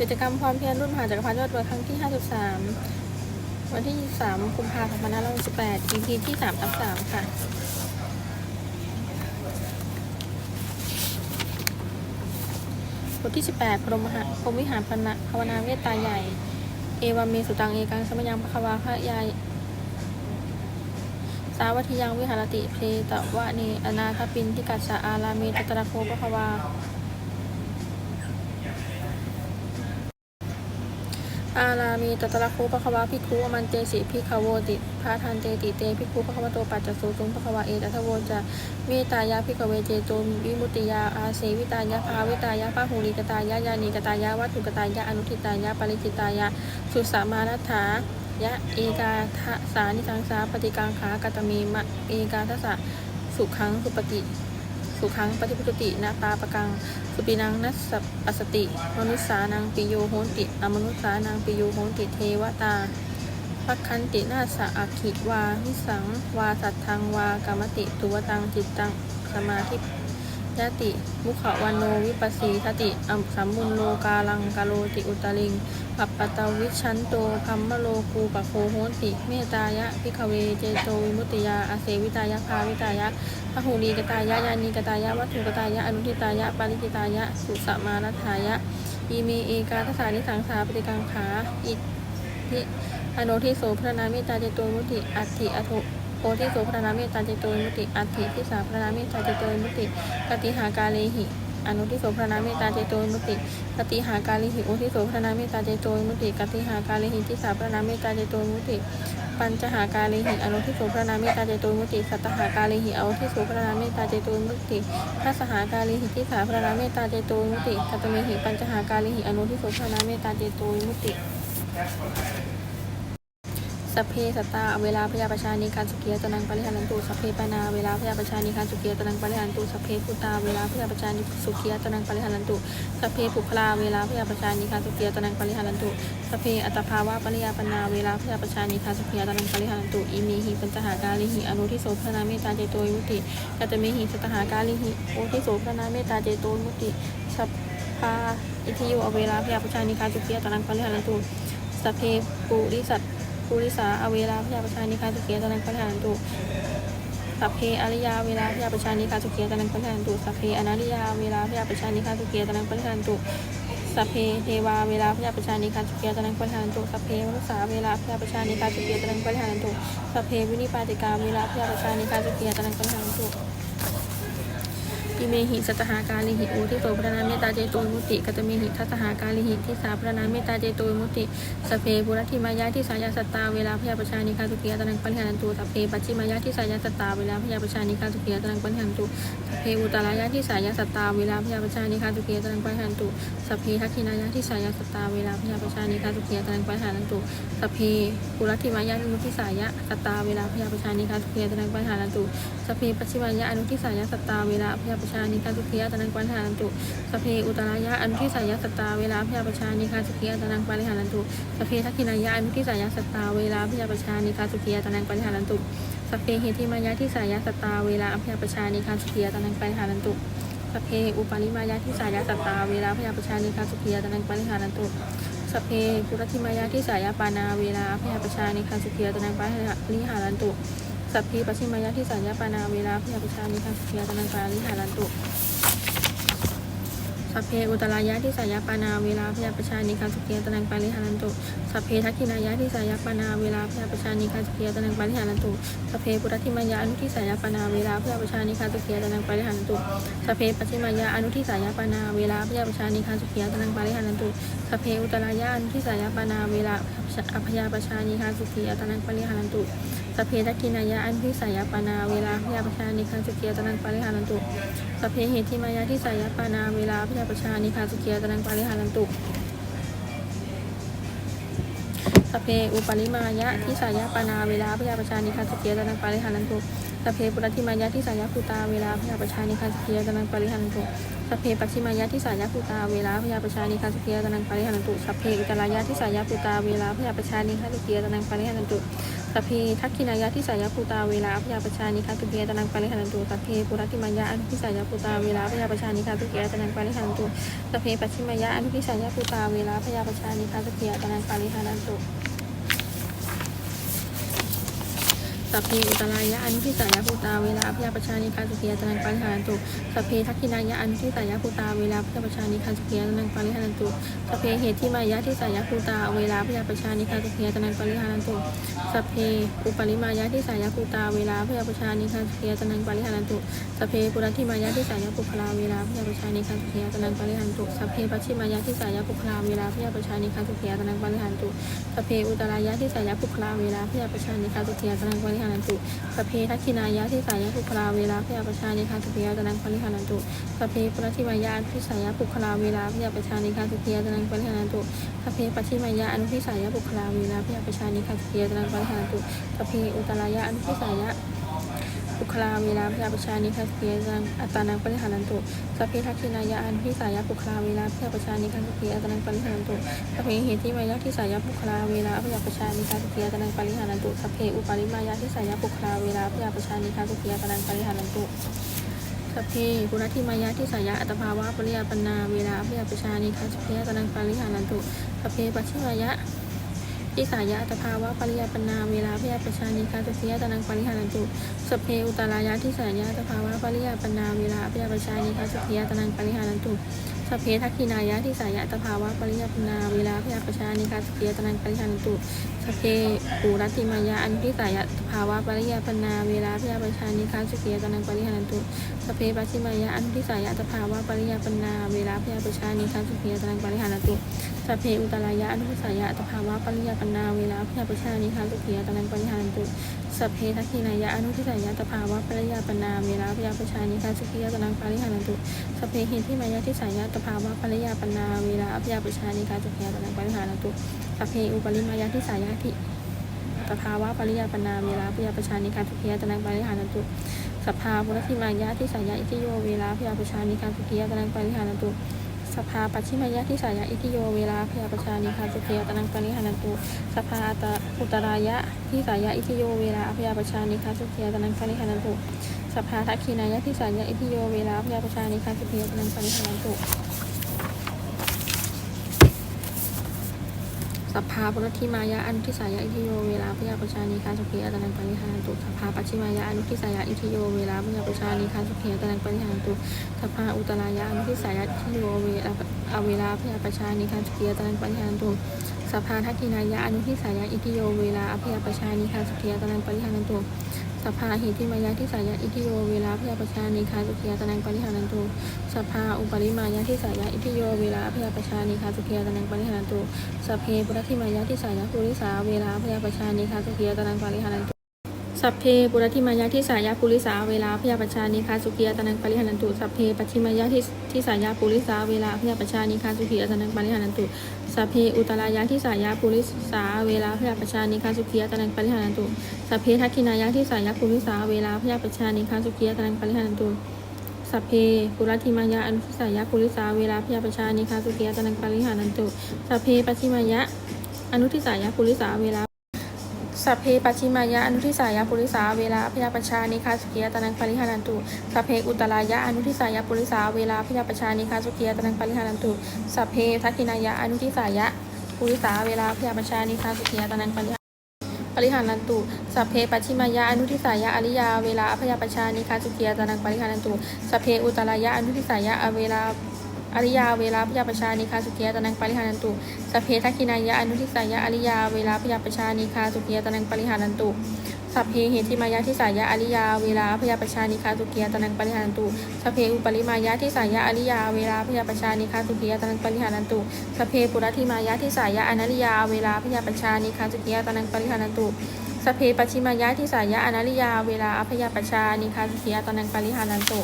กิจกรรมความเพียรรุ่นมหาจักรพรรดิยอดดอยครั้งที่ 53 วันที่ 3 กุมภาพันธ์2518 EP ที่3ทับ3ค่ะ บทที่ 18 พรมหะพรมวิหารพนะภาวนาเมตตาใหญ่ เอวามีสุตังเอกังสมยังพะควาพระยายสาวัติยังวิหารติเพตวะเนอนาคปินทิกัสสะอารามีตตระโคปะควา อารามีตตระโคปะคะวาภิกขุอมันเตสิภิกขโวติพาทันเตติเตภิกขุปะคะวะโตปัจจโสตุงปะคะวาเอตัทโวจะเมตายาภิกเวเจโตวิมุติยาอาเสวิตายาภาวิตายาภาหูริกตายายานีกตายาวัตถุกตายาอนุทิตายาปริจิตายาสุสามานัฏฐายะเอกาทสานิสังสาปฏิกังขากตมีมะเอกาทสะสุขังสุปฏิ สุขังปฏิพุตตินาตาปะกัง สุปินังนัสสปสติ มนุษสานังปิโยโหนติ อมนุษสานังปิโยโหนติเทวตาพักคันตินาสะอาคิวาวิสัง วาสัตทังวากรรมติตุวตังจิตตังสมาธิ ยติ มุขวันโนวิปัสสีทติอัมสัมมุนโลกาลังกาโลติอุตลิงปัปปตวิชันโตพัมมโลกูปะโคโหติเมตายะพิกเวเจโตวิมุตติยาอาเสวิตายะภาวิตายะพหูลีกตายะยานีกตายะวัตถุกตายะอนุทิตายะปาริจิตายะสุสมานัฏฐายะอีเมเอกาทสานิสังสาปฏิกังขาอิทิอโนทิโสพระนามตตาเจโตมุติอัติอโท โอทิโสพระนามตตาเจโตวิมุติ อัตถิที่สาพระนามตตาเจโตวิมุติกติหากาเลหิอนุทิโสพระนามตตาเจโตวิมุติกติหากาเลหิโอทิโสพระนามตตาเจโตวิมุติกติหากาเลหิที่สาพระนามตตาเจโตวิมุติ ปัญจหาการเลหิอนุทิโสพระนามตตาเจโตวิมุติสัตหาการเลหิอนุทิโสพระนามตตาเจโตวิมุติทัสสหาการเลหิทิสาพระนามตตาเจโตวิมุติกตเมหิปัญจหาการเลหิอนุทิโสพระนามตตาเจโตวิมุติ สเพสตาเวลาพยาประชานิการสุเกียตนังปริหารันตุสเพปนาเวลาพยาประชานิการสุเกียตนังปริหารันตุสเพพุตาเวลาพยาประชานิสุเกียตนังปริหารันตุสเพปุคลาเวลาพยาประชานิการสุเกียตนังปริหารันตุสเพอัตภาวะปริยาปนาเวลาพยาประชานิการสุเกียตนังปริหารันตุอิมีหิปัญจหาการลิหิอนุทิโสพระนาเมตตาเจโตวิมุติกัตเมหิสัตหาการลิหิโอทิโสพระนาเมตตาเจโตวิมุติสัพพาอิทิโยเวลาพยาประชานิการสุเกียตนังปริหารันตุสเพปุริสัต ปุริสาอเวลาพยาประชานิคาสุเกียตนังปะหานตุสัพเพอริยาเวลาพยาประชานิคาสุเกียตนังปะหานตุสัพเพอนาริยาเวลาพยาประชานิคาสุเกียตนังปะหานตุสัพเพเทวาเวลาพยาประชานิคาสุเกียตนังปะหานตุสัพเพมนุษสาเวลาพยาประชานิคาสุเกียตนังปะหานตุสัพเพวินิปาติกาเวลาพยาประชานิคาสุเกียตนังปะหานตุ อิเมหิสัตหาการลิหิโอที่โสพระนาเมตตาเจโตมุติกตเมหิทัตหาการลิหิที่สาพระนาเมตตาเจโตมุติสเพบุรธิมายะที่สายาสตาเวลาพยาประชานิคาสุเกียตนังปัญหานันตุสเพปัจจิมายะที่สายาสตาเวลาพยาประชานิคาสุเกียตนังปัญหานันตุสเพอุตรายะที่สายาสตาเวลาพยาประชานิคาสุเกียตนังปัญหานันตุสพเพทักขินายะที่สายาสตาเวลาพยาประชานิคาสุเกียตนังปัญหานันตุสเพปุรธิมายะอนุทิสายะสตาเวลาพยาประชานิคาสุเกียตนังปัญหานันตุสพเพปัจฉิมายะอนุทิสายะสตาเวลาพยาประชานิคาสุเกียตนังปัญหานันตุสเพอุตรายะอนุทิสายะสตตาเวลาพยาประชานิคาสุเกียตนังปัญหานันตุสเพทักขินายะอนุทิสายะสตตาเวลาพยาประชานิคาสุเกียตนังปัญหานันตุสเพเหติมายะที่สายะสตตาเวลาพยาประชานิคาสุเกียตนังปัญหานันตุสเพอุปาลิมายะที่สายะสตตาเวลาพยาประชานิคาสุเกียตนังปัญหานันตุสเพปุรธิมายะที่สายะปานาเวลาพยาประชานิคาสุเกียตนังปัญหานันตุ สัพพีปัชิมายะที่สัญญาปานาเวลาพยาประชานิคาสุเกียตนังการิหารันตุ สัพเพอุตรายะที่สายปานาเวลาพยาประชานิคาสุเกียตนังปาริหารันตุสัพเพทักขินายะที่สายปานาเวลาพยาประชานิคาสุเกียตนังปาริหารันตุสัพเพปุรธิมายะอนุทิสายปานาเวลาพยาประชานิคาสุเกียตนังปาริหารันตุสัพเพปัจฉิมายะอนุทิสายปานาเวลาพยาประชานิคาสุเกียตนังปาริหารันตุสัพเพอุตรายะอนุทิสายปานาเวลาพยาประชานิคาสุเกียตนังปาริหารันตุสเพทักขินายะอนุทิสายปานาเวลาพยาประชานิคาสุเกียตนังปาริหารันตุสเพเหติมายาที่สายปานาเวลาพยาประชานิพาสุเกียตนังปาริหารันตุสเพอุปาลิมายะที่สายะปานาเวลาพยาประชานิคาสุเกียตนังปาริหารันตุ สัพเพปุรติมายะทิสายาภูตาเวลาพยาประชานิคาสุขียตนังปริหันตุสัพเพปัจฉิมายะทิสายาภูตาเวลาพยาประชานิคาสุขียตนังปริหันตุสัพเพอุตรายะทิสายาภูตาเวลาพยาประชานิคาสุขียตนังปริหันตุสัพเพทักขินายะทิสายาภูตาเวลาพยาประชานิคาสุขียตนังปริหันตุสัพเพปุรติมายะอนุทิสายาภูตาเวลาพยาปชานิคาสุขียตนังปริหันตุสัพเพปัจฉิมายะอนุทิสายาภูตาเวลาพยาปชานิคาสุขียตนังปริหันตุ สัพเพอุตรายะอนุทิสายะภูตาเวลาพยาประชานิคาสุขียตนังปริหารันตุสัพเพทักขินายะอนุทิสายะภูตาเวลาพยาประชานิคาสุขียตนังปริหารันตุสัพเพเหติมายะทิสายะภูตาเวลาพยาประชานิคาสุขียตนังปริหารันตุสัพเพอุปริมายะทิสายะภูตาเวลาพยาประชานิคาสุขียตนังปริหารันตุสัพเพปุรัติมายะทิสายะปุคลาเวลาพยาประชานิคาสุขียตนังปริหารันตุสัพเพปัจฉิมายะทิสายะปุคลาเวลาพยาประชานิคาสุขียตนังปริหารันตุสัพเพอุตรายะทิสายะปุคลาเวลาพยาปชานิคาสุขียตนังปริหารันตุสเพทักขินายะที่สายะปุคลาเวลาพยาประชานิคาสุขียตนังปริหานันตุสเพปรัชิมายะที่สายะปุคลาเวลาพยาประชานิคาสุขียตนังปริหานันตุสเพปัชิมายะอนุทิสายะปุคลาเวลาพยาประชานิคาสุขียตนังปริหานันตุสเพอุตรายะอนุทิสายะ ปุคลาเวลาพยาประชานิคาสุขียตนังอัตานังปริหานันตุสัพเพทักขินายะอนุทิสายะปุคลาเวลาพยาประชานิคาสุขียตานังปริหานันตุสัพเพเหติมายะที่สายะปุคลาเวลาพยาประชานิคาสุขียตานังปริหานันตุสัพเพอุปาริมายะที่สายะปุคลาเวลาพยาประชานิคาสุขียตานังปริหานันตุสัพเพปุรติมายะที่สายะอัตภาวะปริยาปนาเวลาพยาประชานิคาสุขียตานังปริหานันตุสัพเพปัจฉิมายะ ที่สายะตภาวะปริยาปนาเวลาพยาประชานิคาสุสียตนังปริหารันตุสเพอุตรายะที่สายะตภาวะปริยาปนาเวลาพยาประชานิคาสุสียตนังปริหารันตุสเพทักขินายะที่สายะตภาวะปริยาปนาเวลาพยาประชานิคาสุสียตนังปริหารันตุสเพปุรัติมายะอันที่สายะภาวะปริยาปนาเวลาพยาปชานิคาสุขียตนังปริหานันตุสเพปัจฉิมายะอนุทิสายะตภาวะปริยาปนาเวลาพยาปชานิคัสุขียตนังปริหารตุสเพอุตรายะอนุทิสายะตภาวะปริยาปนาเวลาพยาปชานิคัสุขียตนังปริหารตุสเพทักขินายะอนุทิสายะตภาวะปริยาปนาเวลาพยาปชานิคัสุขียตนังปริหารตุสเพเหติมายะทิสายะตภาวะปริยาปนาเวลาพยาปชานิคัสุขียตนังปริหารตุสเพอุปริมายะทิสายะทิ ตภาวะปริยาปนาเวลาพยาประชานิคันสุขียตนังปริหารตุสภาปุรติมายะที่สายะอิทิโยเวลาพยาประชานิการสุขียตนังปริหานันตุสภาปัจฉิมายะที่สายะอิทิโยเวลาพยาประชานิการสุขียตนังปริหานันตุสภาอัตอุตรายะที่สายะอิทิโยเวลาพยาประชานิการสุขียตนังปริหานันตุสภาทักขินายะที่สายะอิทิโยเวลาพยาประชานิการสุขียตนังปริหานันตุ สัพพาปุรติมายะอนุทิสายะอิทิโยเวลาพยาประชานิคาสุขีอัตนังปริหารันตุสัพพาปัจฉิมายะอนุทิสายะอิทิโยเวลาพยาประชานิคาสุขีอัตนังปริหารันตุสัพพาอุตรายะอนุทิสายะอิทิโยเวลาอเวลาพยาประชานิคาสุขีอัตนังปริหารันตุสัพพาทักขินายะอนุทิสายะอิทิโยเวลาอภยาประชานิคาสุขีอัตนังปริหารันตุ สัพพาหิติมายะที่สายะอิทิโยเวลาพยาปชานิคาสุขีอัตนังปริหารันตุสัพพาอุปริมายะที่สายะอิทิโยเวลาพยาปชานิคาสุขีอัตนังปริหารันตุสัพเพปุรติมายะที่สายะภูริสาเวลาพยาปชานิคาสุขียตนังปริหารันตุ สัพเพปุรติมายะที่สายะปุริสาเวลาพยาปชานิคาสุขียตนังปริหานันตุสัพเพปัจฉิมายะที่ที่สายะปุริสาเวลาพยาปชานิคาสุขียตนังปริหานันตุสัพเพอุตรายะที่สายะปุริสาเวลาพยาปชานิคาสุขียตนังปริหานันตุสัพเพทักขินายะที่สายะปุริสาเวลาพยาปชานิคาสุขียตนังปริหานันตุสัพเพปุรติมายะอนุทิสายะปุริสาเวลาพยาปชานิคาสุขียตนังปริหานันตุสัพเพปัจฉิมายะอนุทิสายะปุริสาเวลา สัพเพปัจฉิมายะอนุทิสายะปุริสาเวลาพยาปชานิคาสุขียตนังปริหานันตุสัพเพอุตรายะอนุทิสายะปุริสาเวลาพยาปชานิคาสุขียตนังปริหานันตุสัพเพทักขินายะอนุทิสายะปุริสาเวลาพยาปชานิคาสุขียตนังปริหาปริหานันตุสัพเพปัจฉิมายะอนุทิสายะอริยาเวลาพยาปชานิคาสุขียตนังปริหานันตุสัพเพอุตรายะอนุทิสายะอเวลา อริยาเวลาพยาปชานิคาสุขียตนังปริหานันตุสเพทักินายะอนุทิสายะอริยาเวลาพยาปชานิคาสุขียตนังปริหานันตุสัพเพเหติมายะทิสายะอริยาเวลาพยาปชานิคาสุขียตนังปริหานันตุสัพเพอุปริมายะทิสายะอริยาเวลาพยาปชานิคาสุขียตนังปริหานันตุสัพเพปุรติมายะทิสายะอนัริยาเวลาพยาปชานิคาสุขียตนังปริหานันตุสเพปชิมายะทิสายะอนัริยาเวลาพยาปชานิคาสุขียตนังปริหานันตุ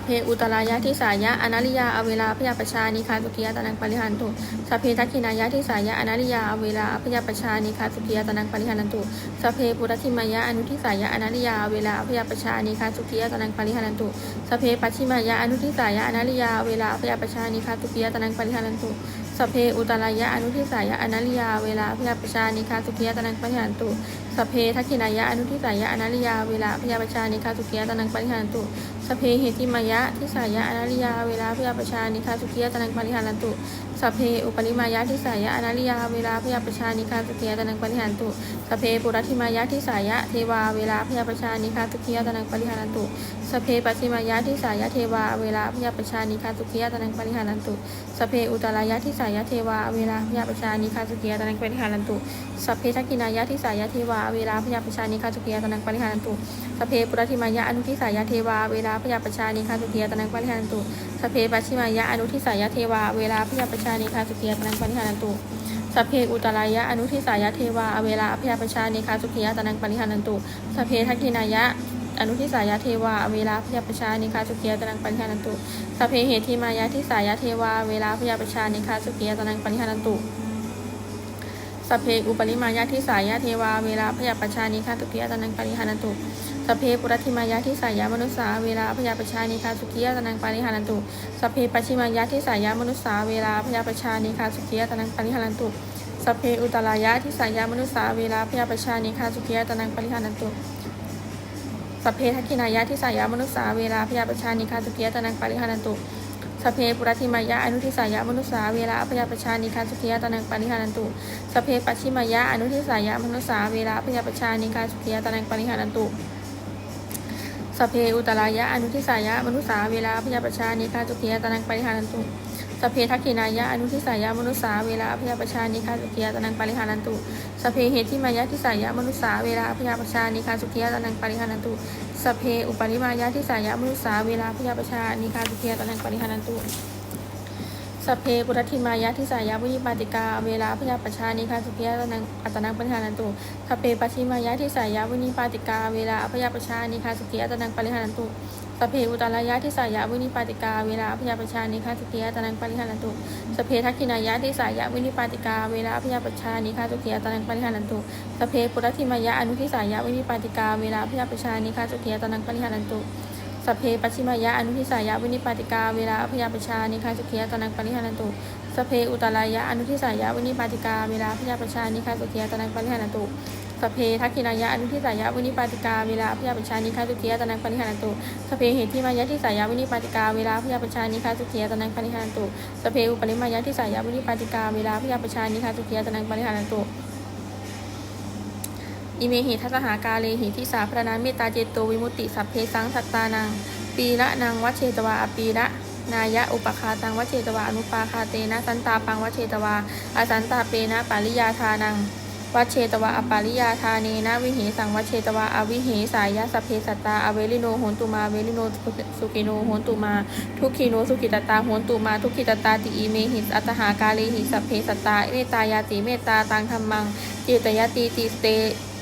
พเพอุตรายะทิสายะอนาลิยาอเวลาพยาปชานิคาสุกิยตนังปริหันตุสัพเพทักขินายะทิสายะอนาลิยาอเวลาพยาปชานิคาสุกิยตนังปริหันตุสัพเพปุรธิมายะอนุทิสายะอนาลิยาอเวลาพยาปชานิคาสุกิยตนังปริหันตุสัพเพปัจฉิมายะอนุทิสายะอนาลิยาอเวลาพยาปชานิคาสุกิยตนังปริหันตุสัพเพอุตรายะอนุทิสายะอนาลิยาเวลาพยาปชานิคาสุกิยตนังปริหันตุสัพเพทักขินายะอนุทิสายะอนาลิยาเวลาพยาปชานิคาสุกิยตนังปริหันตุ สเพเหติมายะทิสายะอนาลิยา เวลาพยาประชานิคาสุขียตนังปริหารันตุสเพอุปริมายะทิสายะอนาลิยา เวลาพยาประชานิคาสุขียตนังปริหารันตุสเพปุรัติมายะทิสายะเทวา เวลาพยาประชานิคาสุขียตนังปริหารันตุสเพปัจฉิมายะทิสายะเทวา เวลาพยาประชานิคาสุขียตนังปริหารันตุสเพอุตรายะทิสายะเทวา เวลาพยาประชานิคาสุขียตนังปริหารันตุสเพทักขินายะทิสายะเทวา เวลาพยาประชานิคาสุขียตนังปริหารันตุสเพปุรธิมายะอนุทิสายะเทวา เวลาพยาปชานิคาสุเทียตนังปริหารันตุสเพปัชิมายะอนุทิสายะเทวาเวลาพยาปชานิคาสุเทียตนังปริหารันตุสเพอุตรายะอนุทิสายะเทวาเวลาพยาปชานิคาสุเทียตนังปริหารันตุสเพทักขินายะอนุทิสายะเทวาเวลาพยาปชานิคาสุเทียตนังปริหารันตุสเพเหติมายะทิสายะเทวาเวลาพยาปชานิคาสุเทียตนังปริหารันตุ สเพอุปริมายะทิสายะเทวาเวลาพยาปชานิคาสุกิยตนังปริหานันตุสเพปุรัติมายะทิสายะมนุสสาเวลาพยาปชานิคาสุกิยตนังปริหานันตุสเพปชิมายะทิสายะมนุสสาเวลาพยาปชานิคาสุกิยตนังปริหานันตุสเพอุตรายะทิสายะมนุสสาเวลาพยาปชานิคาสุกิยตนังปริหานันตุสเพทักินายะทิสายะมนุสสาเวลาพยาปชานิคาสุกิยตนังปริหานันตุ สเพปุรธิมายะอนุทิสายะมนุสสาเวลาพยาปชานิคาสุขียตนังปริหานันตุสเพปัชชิมายะอนุทิสายะมนุสสาเวลาพยาปชานิคาสุขียตนังปริหานันตุสเพอุตรายะอนุทิสายะมนุสสาเวลาพยาปชานิคาสุขียตนังปริหานันตุสเพทักขินายะอนุทิสายะมนุสสาเวลาพยาปชานิคาสุขียตนังปริหานันตุสเพเหติมายะทิสายะมนุสสาเวลาพยาปชานิคาสุขียตนังปริหานันตุ สเพอุปนิมายะที่สายะมุสาเวลาพยาประชานิคาสุขียตนังปริหานันตุสเพปุรธิมายะทิสายะวินิปาติกา เวลาพยาปชานิคาสุขียตนังอัตนังปริหานันตุสเพปัชิมายะทิสายะวินิปาติกา เวลาพยาปชานิคาสุขียตนังปริหานันตุ สเพอุตรายะทิสายะวินิปาติกา เวลาพยาปชานิคาสุขียตนังปริหานันตุสเพทักขินายะทิสายะวินิปาติกา เวลาพยาปชานิคาสุขียตนังปริหานันตุสเพปุรธิมายะอนุทิสายะวินิปาติกา เวลาพยาปชานิคาสุขียตนังปริหานันตุสเพปัชิมายะอนุทิสายะวินิปาติกาเวลาพยาปชานิคาสุขียตนังปริหานันตุสเพอุตรายะอนุทิสายะวินิปาติกาเวลาพยาปชานิคาสุขียตนังปริหานันตุ สเพทักขินายะอนุทิสายะวินิปาติกาเวลาพยาปัญชานิคาสุขียตนังปริหานันตุสเพเหติมายะทิสายะวินิปาติกาเวลาพยาปัญชานิคาสุขียตนังปริหานันตุสเพอุปริมายะทิสายะวินิปาติกาเวลาพยาปัญชานิคาสุขียตนังปริหานันตุอิเมหิทัสหากาเลหิทิสาพรณาเมตตาเจโตวิมุตติสัพเพสังสัตตานัง ปีละนางวัชเชตวาอปีละนายะอุปคาตังวัชเชตวาอนุปาคาเตนะสันตาปังวัชเชตวาอสันตาเปนะปาริยาทานัง วัชเชตวาอปาริยาทาเนนะวิเหสังวัชเชตวาอวิเหสายะสเพสตาอเวลิโนโหนตุมาเวลิโนสุกิโนโหนตุมา ทุกขีโนสุขิตตาโหนตุมา ทุกขิตตาติอิเมหิสอัตหากาเลหิสัเพสตาเมตายาติเมตตาตังธรรมังเจตยติติสเต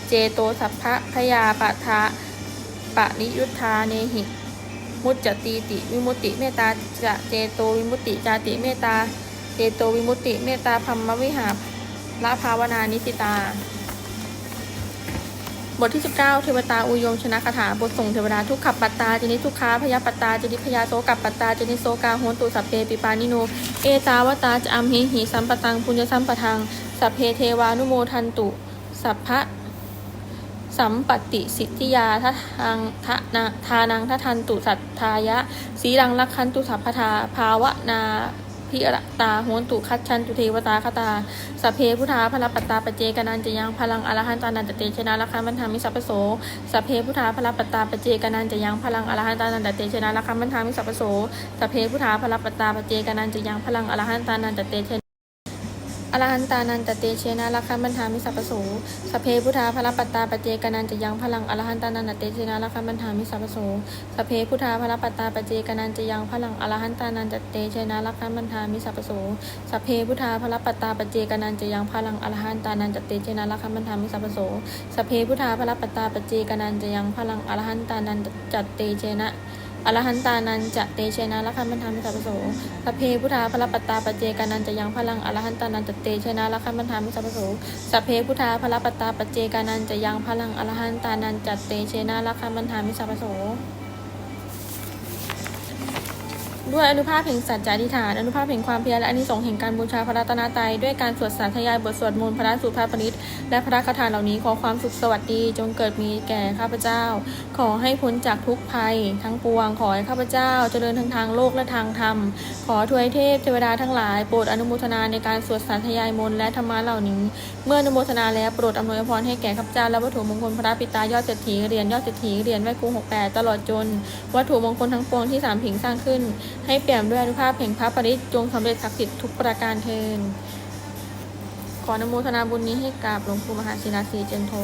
เจโตสัพพะพยาปะทะปะนิยุทธาเนหิ มุจจตีติวิมุติเมตตาจะเจโตวิมุติจาติเมตตาเจโตวิมุติเมตตาพัมมวิหาร ละภาวนานิสิตา บทที่ 19 เทวตาอุยมชนะคาถาบทส่งเทวดาทุกขับปัตตาจินิทุกขาพยาปัตตาจินิพยาโสกับปัตตาจินิโสกาโหนตุสัพเพปิปานิโน เอตาวตาจะอัมหิหิสัมปตังปุญญสัมปทัง สัพเพเทวานุโมทันตุ สัพพะสัมปติสิทธิยาททางทะนาทานังททันตุสัทธายะสีรังลักขันตุสัพพทาภาวนา พิรตาโหนตุคัดชันตุเทวตาคตาสเพพุทธาพลปัตตาปเจกนันจะยังพลังอรหันตานันตเตชนะลักขันบันทามิสัพโสสเพพุทธาพลปัตตาปเจกนันจะยังพลังอรหันตานันตเตชนะลักขันบันทามิสัพโสสเพพุทธาพลปัตตาปเจกนันจะยังพลังอรหันตานันตเตชน อรหันตานันตเตเชนะลักขันบันทามิสัพพโสเพพุทธาพระปัตตาปเจกนันจะยังพลังอรหันตานันตเตเชนะลักขันบันทามิสัพพโสเพพุทธาพระปัตตาปเจกนันจะยังพลังอรหันตานันตเตเชนะลักขันบันทามิสัพพโสเพพุทธาพระปัตตาปเจกนันจะยังพลังอรหันตานันตเตเชนะลักขันบันทามิสัพพโสเพพุทธาพระปัตตาปเจกนันจะยังพลังอรหันตานันจัตเตเชนะ อรหันตานันจะเตชนะละคันบันทามิสัพโสสพเพพุทธาพระปัตตาปเจกานันจะยังพลังอรหันตานันจะเตชนะละคันบันทามิสัพโสสพเพพุทธาพระปัตตาปเจกานันจะยังพลังอรหันตานันจะเตชนะละคันบันทามิสัพโส ด้วยอนุภาพแห่งสัจจาธิฐาน อนุภาพแห่งความเพียรและอานิสงส์แห่งการบูชาพระรัตนตรัยด้วยการสวดสาธยายบทสวดมนต์พระสูตรพระปริตและพระคาถาเหล่านี้ขอความสุขสวัสดีจงเกิดมีแก่ข้าพเจ้า ขอให้พ้นจากทุกภัย ทั้งปวงขอให้ข้าพเจ้าเจริญทั้งทางโลกและทางธรรม ขอทวยเทพเทวดาทั้งหลายโปรดอนุโมทนาในการสวดสาธยายมนต์และธรรมะเหล่านี้ เมื่ออนุโมทนาแล้วโปรดอำนวยพรให้แก่ข้าพเจ้าและวัตถุมงคลพระปิตายอดเศรษฐีเหรียญยอดเศรษฐีเหรียญไว้ครูหกแปดตลอดจน วัตถุมงคลทั้งปวงที่สามผิงสร้างขึ้นให้เปี่ยมด้วยอนุภาพแห่งพระปริจงสำเร็จศักดิ์สิทธิ์ทุกประการเทินขออนุโมทนาบุญนี้ให้กับหลวงปู่มหาศิลาสีเจนโท